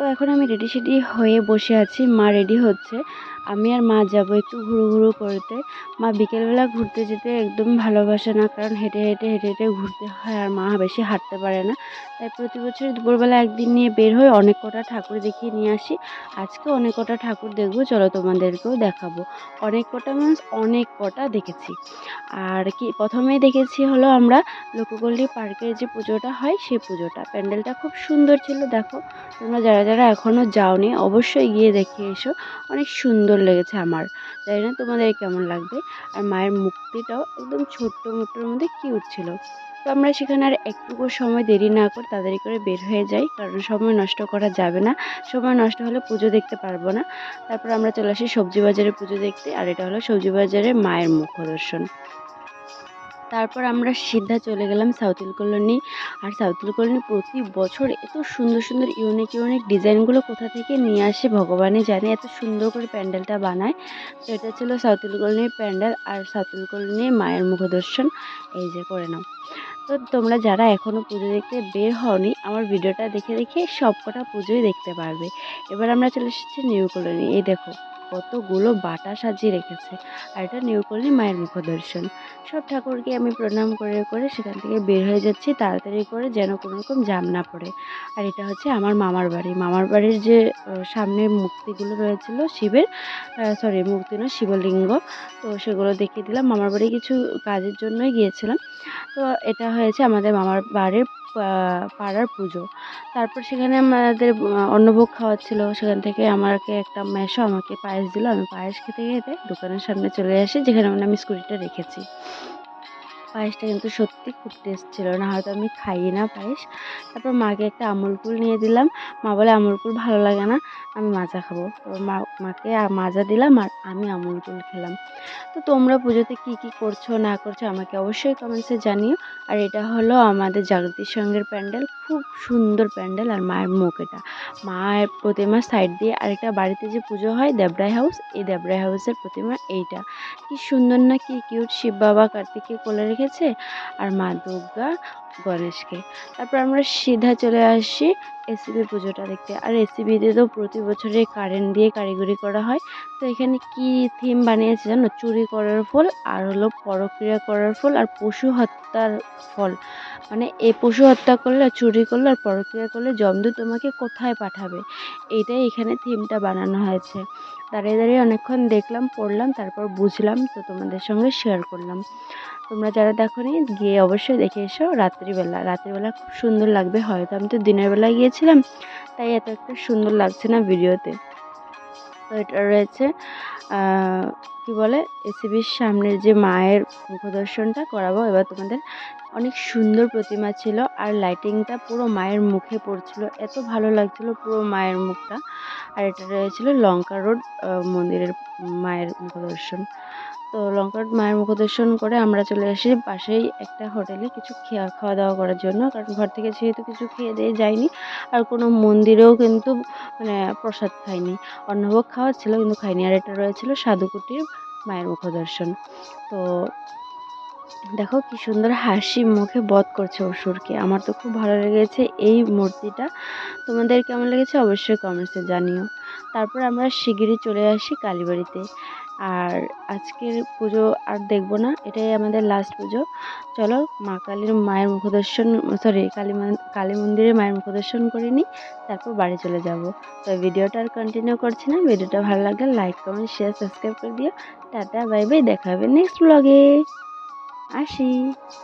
তো এখন আমি রেডি সেডি হয়ে বসে আছি। মা রেডি হচ্ছে। আমি আর মা যাব একটু ঘুরু ঘুরু করতে। মা বিকেলবেলা ঘুরতে যেতে একদম ভালোবাসে না, কারণ হেঁটে হেঁটে হেঁটে হেঁটে ঘুরতে হয় আর মা বেশি হাঁটতে পারে না। তাই প্রতি বছর দুপুরবেলা একদিন নিয়ে বের হয়ে অনেক কটা ঠাকুর দেখিয়ে নিয়ে আসি। আজকে অনেক কটা ঠাকুর দেখব, চলো তোমাদেরকেও দেখাবো। অনেক কটা মিন্স অনেক কটা দেখেছি। আর কি প্রথমেই দেখেছি হলো আমরা লোকগল্লি পার্কের যে পুজোটা হয় সেই পুজোটা। প্যান্ডেলটা খুব সুন্দর ছিল, দেখো। তোমরা যারা যারা এখনও যাওনি, অবশ্যই গিয়ে দেখে এসো। অনেক সুন্দর লেগেছে আমার। তাই না? তোমাদের কেমন লাগবে? আর মায়ের মূর্তিটাও একদম ছোট্ট মুটোর মধ্যে কিউট ছিল। তো আমরা সেখানে আর একটুকু সময় দেরি না করে তাড়াতাড়ি করে বের হয়ে যাই, কারণ সময় নষ্ট করা যাবে না। সময় নষ্ট হলে পুজো দেখতে পারব না। তারপর আমরা চলে আসি সবজি বাজারে পুজো দেখতে, আর এটা হলো সবজি বাজারে মায়ের মুখ দর্শন তারপর আমরা সিদ্ধা চলে গেলাম সাউথুল কলোনি। আর সাউথুল কলোনি প্রতি বছর এত সুন্দর সুন্দর ইউনিক ইউনিক ডিজাইনগুলো কোথা থেকে নিয়ে আসে ভগবানই জানে। এত সুন্দর করে প্যান্ডেলটা বানায়। তো এটা ছিল সাউথুল কলোনির প্যান্ডেল আর সাউথুল কলোনির মায়ের মুখদর্শন। এই যে করে নাও। তো তোমরা যারা এখনও পুজো দেখতে বের হওনি, আমার ভিডিওটা দেখে দেখে সব কটা পুজোই দেখতে পারবে। এবার আমরা চলে এসেছি নিউ কলোনি। এই দেখো। কতগুলো বাটা সাজিয়ে রেখেছে। আর এটা নিউ কলোনি মায়ের মুখদর্শন। সব ঠাকুরকে আমি প্রণাম করে করে সেখান থেকে বের হয়ে যাচ্ছি, তাড়াতাড়ি করে যেন কোনো রকম জাম না পড়ে। আর এটা হচ্ছে আমার মামার বাড়ি। মামার বাড়ির যে সামনে মূর্তিগুলো রয়েছিল শিবের সরি মূর্তি না, শিবলিঙ্গ। তো সেগুলো দেখিয়ে দিলাম। মামার বাড়ি কিছু কাজের জন্যই গিয়েছিলাম। তো এটা হয়েছে আমাদের মামার বাড়ির পাড়ার পুজো। তারপর সেখানে আমাদের অন্নভোগ খাওয়াচ্ছিল সেখান থেকে আমাকে একটা মেশো আমাকে পায়েস দিল। আমি পায়েস খেতে খেতে দোকানের সামনে চলে আসি, যেখানে মানে আমি স্কুটিটা রেখেছি। পায়েসটা কিন্তু সত্যি খুব টেস্ট ছিল, না হয়তো আমি খাই না পায়েস। তারপর মাকে একটা আমুল কুল নিয়ে দিলাম। মা বলে, আমুল কুল ভালো লাগে না, আমি মাজা খাব। তো মা, মাকে মাজা দিলাম আর আমি আমুল কুল খেলাম। তো তোমরা পুজোতে কী কী করছ, না করছ, আমাকে অবশ্যই কমেন্টসে জানিও। আর এটা হলো আমাদের জাগতির সঙ্গের প্যান্ডেল, খুব সুন্দর প্যান্ডেল আর মায়ের মুখ এটা। মায়ের প্রতিমার সাইড দিয়ে আরেকটা বাড়িতে যে পুজো হয় দেবরাই হাউস এই দেবরাই হাউসের প্রতিমা এইটা। কি সুন্দর না, কি কিউট শিব বাবা কার্তিককে কোলে রেখেছে আর মা দুর্গা গণেশকে। তারপর আমরা সিধা চলে আসি। এসিবি পুজোটা দেখতে। আর এসিবিতে তো প্রতি বছরে কারেন্ট দিয়ে কারিগরি করা হয়। তো এখানে কি থিম বানিয়েছে জানো? চুরি করার ফল আর হলো পরক্রিয়া করার ফল আর পশু হত্যার ফল। মানে এই পশু হত্যা করলে আর চুরি করলে আর পরক্রিয়া করলে জমদূত তোমাকে কোথায় পাঠাবে? এইটাই এখানে থিমটা বানানো হয়েছে। দাঁড়িয়ে দাঁড়িয়ে অনেকক্ষণ দেখলাম, পড়লাম, তারপর বুঝলাম, তো তোমাদের সঙ্গে শেয়ার করলাম। তোমরা যারা দেখো গিয়ে অবশ্যই দেখে এসো রাত্রিবেলা। রাত্রিবেলা খুব সুন্দর লাগবে। হয়তো আমি তো দিনের বেলায় গিয়েছিলাম তাই এত একটা সুন্দর লাগছে না ভিডিওতে। তো এটা রয়েছে কী বলে, এসিবির সামনের যে মায়ের মুখদর্শনটা করাবো। এবার তোমাদের অনেক সুন্দর প্রতিমা ছিল আর লাইটিংটা পুরো মায়ের মুখে পড়ছিল। এত ভালো লাগছিল পুরো মায়ের মুখটা। আর এটা রয়েছিল লঙ্কা রোড মন্দিরের মায়ের মুখদর্শন। তো লঙ্কা রোড মায়ের মুখদর্শন করে আমরা চলে আসি পাশেই একটা হোটেলে কিছু খেয়া খাওয়া দাওয়া করার জন্য। কারণ ঘর থেকে যেহেতু কিছু খেয়ে দিয়ে যাইনি আর কোনো মন্দিরেও কিন্তু মানে প্রসাদ খাইনি অন্নভোগ খাওয়া ছিল কিন্তু খাইনি আর এটা রয়েছিল সাধুকুটির মায়ের মুখদর্শন। তো দেখো কি সুন্দর হাসি মুখে বধ করছে অসুরকে। আমার তো খুব ভালো লেগেছে এই মূর্তিটা। তোমাদের কেমন লেগেছে অবশ্যই কমেন্টসে জানিও। তারপর আমরা শিগগিরই চলে আসি কালীবাড়িতে। আর আজকের পুজো আর দেখব না, এটাই আমাদের লাস্ট পুজো। চলো মা কালীর মায়ের মুখদর্শন সরি কালী কালী মন্দিরে মায়ের মুখদর্শন করে নিই, তারপর বাড়ি চলে যাব। তো ভিডিওটা আর কন্টিনিউ করছি না, ভিডিওটা ভালো লাগলে লাইক কমেন্ট শেয়ার সাবস্ক্রাইব করে দিও। টাটা বাই বাই দেখা হবে নেক্সট ব্লগে আসি।